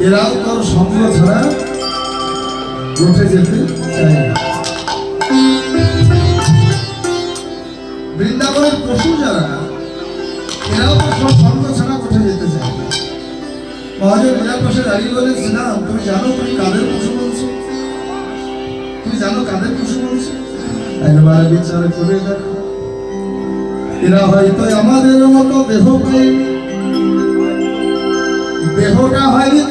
এরাও তোর সঙ্গ ছাড়া উঠে যেতে চায় না। বৃন্দাবনের পশু যারা, এরাও তো সব সঙ্গ ছাড়া উঠে যেতে চায় না। মহাজন এনার পাশে দাঁড়িয়ে বলেছিলাম তুমি জানো তুমি কাদের পশু বলছো? তুমি জানো কাদের পশু বলছো? একবার বিচার করে দেখো। এরা হয়তো আমাদের মতো দেহ পায়নি দেহটা হয়তো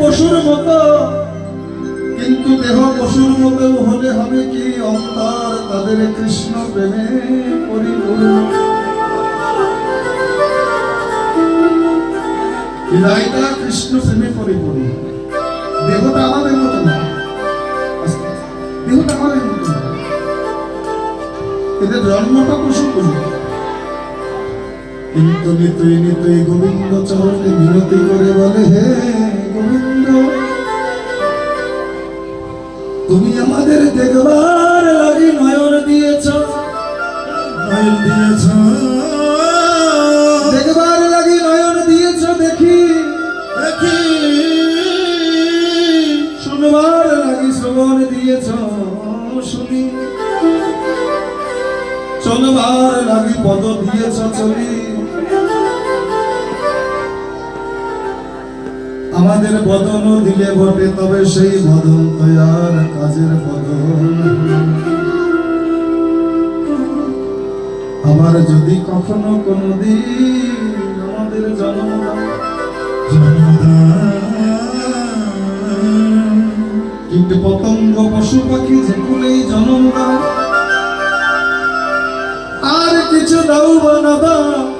পশুর মতো। কিন্তু দেহ পশুর মতো হলে হবে কি? অন্তর তাদের কৃষ্ণ প্রেমে পরিপূর্ণ। কৃষ্ণ প্রেমে পরিপূর্ণ। দেহটা আমাদের মতো না। দেহটা আমাদের মতো না। এদের জন্মটা পশু পশু। কিন্তু নিতই নিতই গোবিন্দ চরণে বিনতি করে বলে, হে তুমি আমাদের দেখবার লাগি নয়ন দিয়েছ। নয়ন দিয়েছ। দেখবার লাগি নয়ন দিয়েছ দেখি। দেখি। শুনবার লাগি শ্রবণ দিয়েছ শুনি। চলবার লাগি পদ দিয়েছ চলি। আমাদের বদন দিলে বটে, তবে সেই বদন তৈয়ার কাজের বদন। আবার যদি কখনো কোনো দিন আমাদের জন্ম কীট পতঙ্গ পশু পাখি যেগুলোই জন্ম আর কিছু দাও বা না দাও।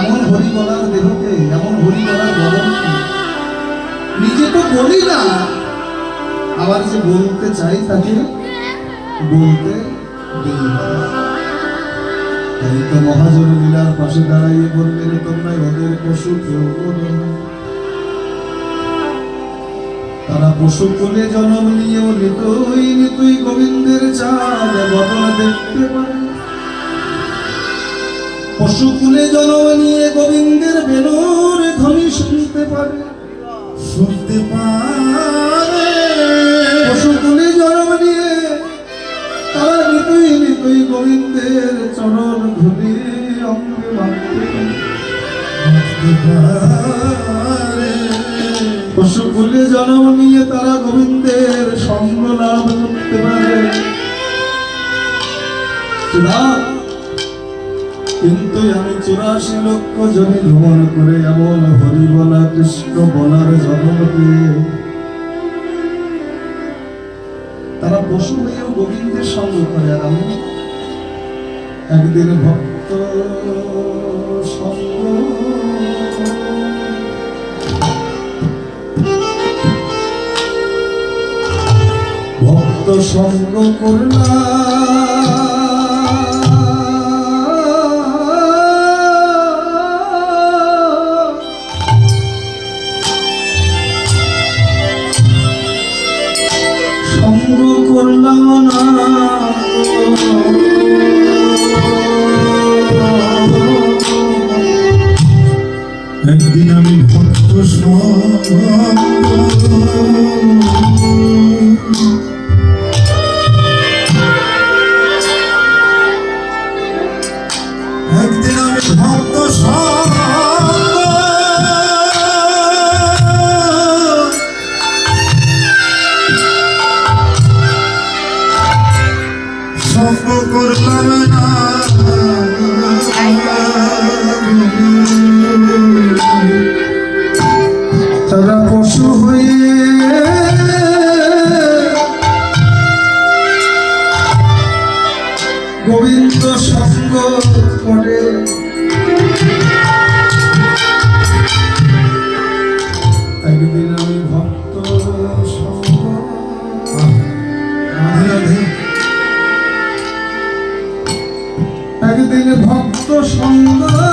এমন হরি বলার দেহকে, এমন হরি বলার বদনকে নিজে তো বলি না। আবার যে বলতে চাই তাকে বলতে তাই তো মহাজন লীলার পাশে দাঁড়াইয়ে বললেন তোমরা ওদের পশু কেউ। তারা পশু কোলে জন্ম নিয়েও নিতই নিতই গোবিন্দের চাঁদ বদন দেখতে পারে পশু কুলে জন্ম নিয়ে গোবিন্দের বেনুর ধ্বনি শুনতে পারে। শুনতে পারে। পশু কুলে জন্ম নিয়ে তারা নিতুই নিতুই গোবিন্দের চরণ ধুলি অঙ্গে মাখতে পারে। পশু কুলে জন্ম নিয়ে তারা গোবিন্দের সঙ্গ লাভ করতে পারে। সুধাম কিন্তু আমি চুরাশি লক্ষ জমি ভ্রমণ করে এমন হরি বলা কৃষ্ণ বলার দিয়ে তারা পশু হয়েও গোবিন্দের সঙ্গ করে আর আমি একদিন ভক্ত ভক্ত সঙ্গ করলাম। করলাম না। একদিন আমি ভক্ত একদিন আমি ভক্ত সম্প করলাম না। তারা পশু হয়ে গোবিন্দ সঙ্গ করে। ভক্ত সঙ্গ